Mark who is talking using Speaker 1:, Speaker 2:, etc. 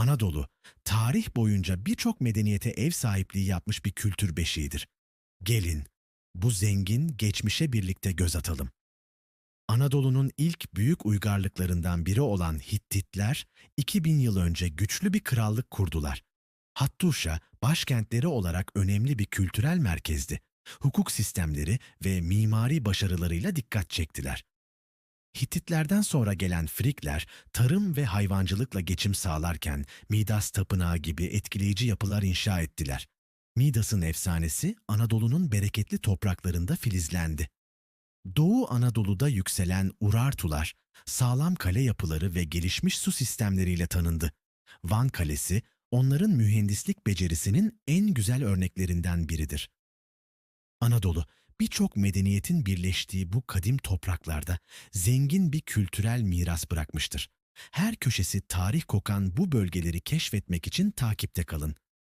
Speaker 1: Anadolu, tarih boyunca birçok medeniyete ev sahipliği yapmış bir kültür beşiğidir. Gelin, bu zengin geçmişe birlikte göz atalım. Anadolu'nun ilk büyük uygarlıklarından biri olan Hittitler, 2000 yıl önce güçlü bir krallık kurdular. Hattuşa, başkentleri olarak önemli bir kültürel merkezdi. Hukuk sistemleri ve mimari başarılarıyla dikkat çektiler. Hittitlerden sonra gelen Frikler, tarım ve hayvancılıkla geçim sağlarken Midas Tapınağı gibi etkileyici yapılar inşa ettiler. Midas'ın efsanesi Anadolu'nun bereketli topraklarında filizlendi. Doğu Anadolu'da yükselen Urartular, sağlam kale yapıları ve gelişmiş su sistemleriyle tanındı. Van Kalesi, onların mühendislik becerisinin en güzel örneklerinden biridir. Anadolu, birçok medeniyetin birleştiği bu kadim topraklarda zengin bir kültürel miras bırakmıştır. Her köşesi tarih kokan bu bölgeleri keşfetmek için takipte kalın.